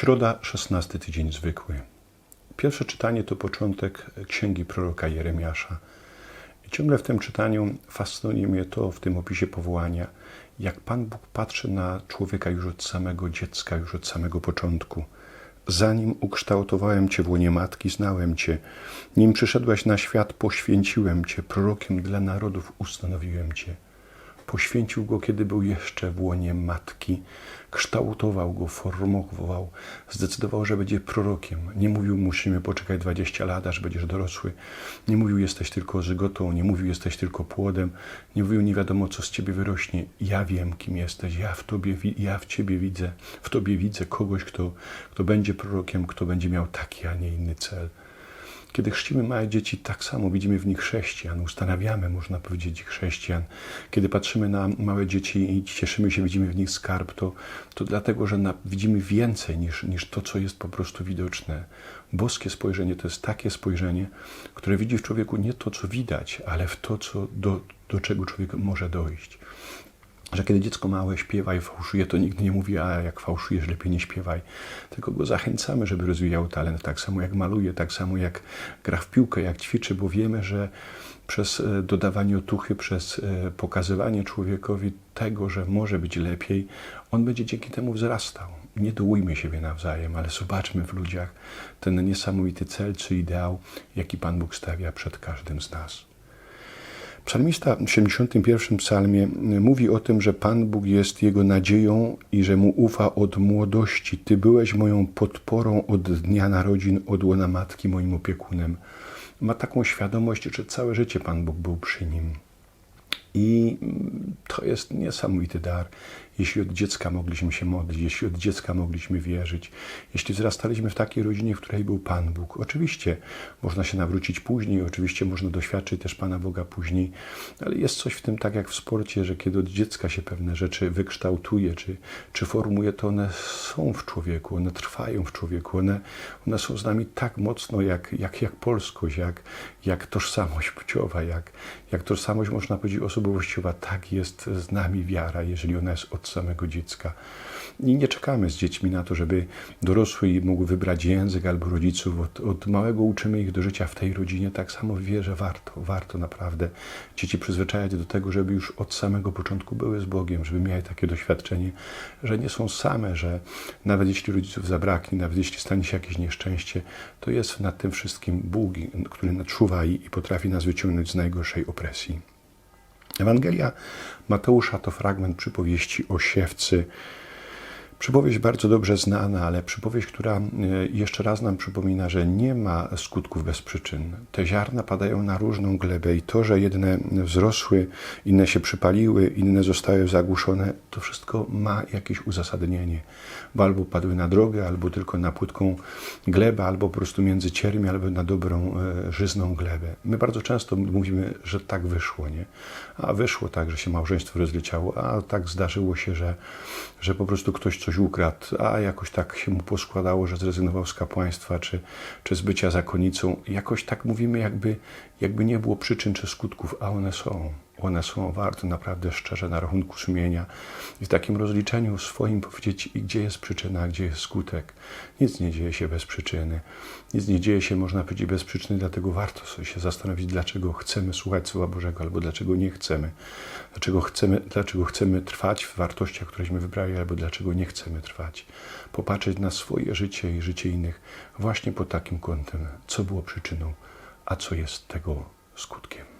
Środa, 16 tydzień zwykły. Pierwsze czytanie to początek księgi proroka Jeremiasza. Ciągle w tym czytaniu fascynuje mnie to w tym opisie powołania, jak Pan Bóg patrzy na człowieka już od samego dziecka, już od samego początku. Zanim ukształtowałem Cię w łonie matki, znałem Cię. Nim przyszedłeś na świat, poświęciłem Cię. Prorokiem dla narodów ustanowiłem Cię. Poświęcił go, kiedy był jeszcze w łonie matki. Kształtował go, formował. Zdecydował, że będzie prorokiem. Nie mówił, musimy poczekać 20 lat, aż będziesz dorosły. Nie mówił, jesteś tylko żygotą. Nie mówił, jesteś tylko płodem. Nie mówił, nie wiadomo, co z ciebie wyrośnie. Ja wiem, kim jesteś. Ja w tobie, ja w ciebie widzę. W tobie widzę kogoś, kto, kto będzie prorokiem, kto będzie miał taki, a nie inny cel. Kiedy chrzcimy małe dzieci, tak samo widzimy w nich chrześcijan, ustanawiamy, można powiedzieć, chrześcijan. Kiedy patrzymy na małe dzieci i cieszymy się, widzimy w nich skarb, to, to dlatego, że na, widzimy więcej niż, niż to, co jest po prostu widoczne. Boskie spojrzenie to jest takie spojrzenie, które widzi w człowieku nie to, co widać, ale w to, co, do, do czego człowiek może dojść że kiedy dziecko małe śpiewa i fałszuje, to nikt nie mówi, a jak fałszujesz, lepiej nie śpiewaj. Tylko go zachęcamy, żeby rozwijał talent, tak samo jak maluje, tak samo jak gra w piłkę, jak ćwiczy, bo wiemy, że przez e, dodawanie otuchy, przez e, pokazywanie człowiekowi tego, że może być lepiej, on będzie dzięki temu wzrastał. Nie dołujmy siebie nawzajem, ale zobaczmy w ludziach ten niesamowity cel czy ideał, jaki Pan Bóg stawia przed każdym z nas. Psalmista w 71 psalmie mówi o tym, że Pan Bóg jest jego nadzieją i że mu ufa od młodości. Ty byłeś moją podporą od dnia narodzin, od łona matki, moim opiekunem. Ma taką świadomość, że całe życie Pan Bóg był przy nim. I to jest niesamowity dar, jeśli od dziecka mogliśmy się modlić, jeśli od dziecka mogliśmy wierzyć, jeśli wzrastaliśmy w takiej rodzinie, w której był Pan Bóg. Oczywiście można się nawrócić później, oczywiście można doświadczyć też Pana Boga później, ale jest coś w tym, tak jak w sporcie, że kiedy od dziecka się pewne rzeczy wykształtuje, czy, czy formuje, to one są w człowieku, one trwają w człowieku, one, one są z nami tak mocno jak, jak, jak polskość, jak, jak tożsamość płciowa, jak, jak tożsamość, można powiedzieć, osobowościowa. Tak jest z nami wiara, jeżeli ona jest od samego dziecka. I nie czekamy z dziećmi na to, żeby dorosły mógł wybrać język albo rodziców. Od, od małego uczymy ich do życia w tej rodzinie. Tak samo w wierze warto, warto naprawdę dzieci przyzwyczajać do tego, żeby już od samego początku były z Bogiem, żeby miały takie doświadczenie, że nie są same, że nawet jeśli rodziców zabraknie, nawet jeśli stanie się jakieś nieszczęście, to jest nad tym wszystkim Bóg, który nadczuwa i, i potrafi nas wyciągnąć z najgorszej opresji. Ewangelia Mateusza to fragment przypowieści o siewcy. Przypowieść bardzo dobrze znana, ale przypowieść, która e, jeszcze raz nam przypomina, że nie ma skutków bez przyczyn. Te ziarna padają na różną glebę i to, że jedne wzrosły, inne się przypaliły, inne zostały zagłuszone, to wszystko ma jakieś uzasadnienie. Bo albo padły na drogę, albo tylko na płytką glebę, albo po prostu między ciermi, albo na dobrą, e, żyzną glebę. My bardzo często mówimy, że tak wyszło, nie? A wyszło tak, że się małżeństwo rozleciało, a tak zdarzyło się, że, że po prostu ktoś coś coś ukradł, a jakoś tak się mu poskładało, że zrezygnował z kapłaństwa czy, czy z bycia zakonnicą. Jakoś tak mówimy, jakby, jakby nie było przyczyn czy skutków, a one są. One są warte naprawdę szczerze na rachunku sumienia i w takim rozliczeniu swoim powiedzieć, gdzie jest przyczyna, gdzie jest skutek. Nic nie dzieje się bez przyczyny. Nic nie dzieje się, można powiedzieć, bez przyczyny, dlatego warto sobie się zastanowić, dlaczego chcemy słuchać Słowa Bożego albo dlaczego nie chcemy. Dlaczego chcemy, dlaczego chcemy trwać w wartościach, któreśmy wybrali, albo dlaczego nie chcemy trwać. Popatrzeć na swoje życie i życie innych właśnie pod takim kątem, co było przyczyną, a co jest tego skutkiem.